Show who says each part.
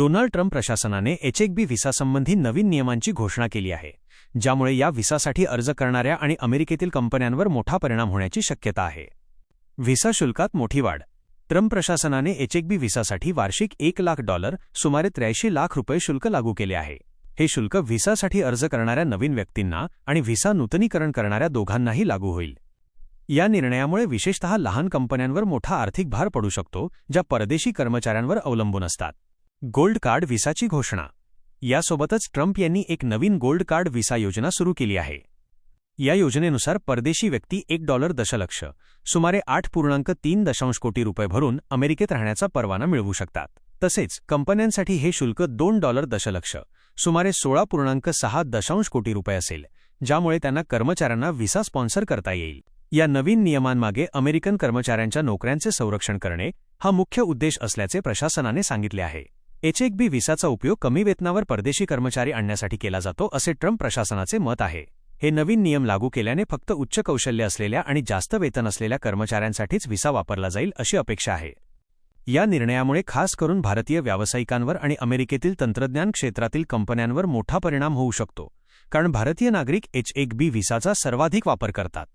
Speaker 1: Donald Trump प्रशासनाने H एक बी व्हिसासंबंधी नवीन नियमांची घोषणा केली आहे ज्यामुळे या व्हिसासाठी अर्ज करणाऱ्या आणि अमेरिकेतील कंपन्यांवर मोठा परिणाम होण्याची शक्यता आहे. व्हिसा शुल्कात मोठी वाढ. ट्रम्प प्रशासनाने एच एक बी व्हिसासाठी वार्षिक एक लाख डॉलर सुमारे त्र्याऐंशी लाख रुपये शुल्क लागू केले आहे. हे शुल्क व्हिसासाठी अर्ज करणाऱ्या नवीन व्यक्तींना आणि व्हिसा नूतनीकरण करणाऱ्या दोघांनाही लागू होईल. या निर्णयामुळे विशेषतः लहान कंपन्यांवर मोठा आर्थिक भार पडू शकतो ज्या परदेशी कर्मचाऱ्यांवर अवलंबून असतात. गोल्ड कार्ड व्हिसाची घोषणा. यासोबतच ट्रम्प यांनी एक नवीन गोल्ड कार्ड व्हिसा योजना सुरू केली आहे. या योजनेनुसार परदेशी व्यक्ती एक डॉलर दशलक्ष सुमारे आठ पूर्णांक तीन दशांश कोटी रुपये भरून अमेरिकेत राहण्याचा परवाना मिळवू शकतात. तसेच कंपन्यांसाठी हे शुल्क दोन डॉलर दशलक्ष सुमारे सोळा पूर्णांक सहा दशांश कोटी रुपये असेल ज्यामुळे त्यांना कर्मचाऱ्यांना व्हिसा स्पॉन्सर करता येईल. या नवीन नियमांमागे अमेरिकन कर्मचाऱ्यांच्या नोकऱ्यांचे संरक्षण करणे हा मुख्य उद्देश असल्याचे प्रशासनाने सांगितले आहे. एच एक बी व्हिसाचा उपयोग कमी वेतनावर परदेशी कर्मचारी आणण्यासाठी केला जातो असे ट्रम्प प्रशासनाचे मत आहे. हे नवीन नियम लागू केल्याने फक्त उच्च कौशल्य असलेल्या आणि जास्त वेतन असलेल्या कर्मचाऱ्यांसाठीच व्हिसा वापरला जाईल अशी अपेक्षा आहे. या निर्णयामुळे खास करून भारतीय व्यावसायिकांवर आणि अमेरिकेतील तंत्रज्ञान क्षेत्रातील कंपन्यांवर मोठा परिणाम होऊ शकतो कारण भारतीय नागरिक एच एक बी व्हिसाचा सर्वाधिक वापर करतात.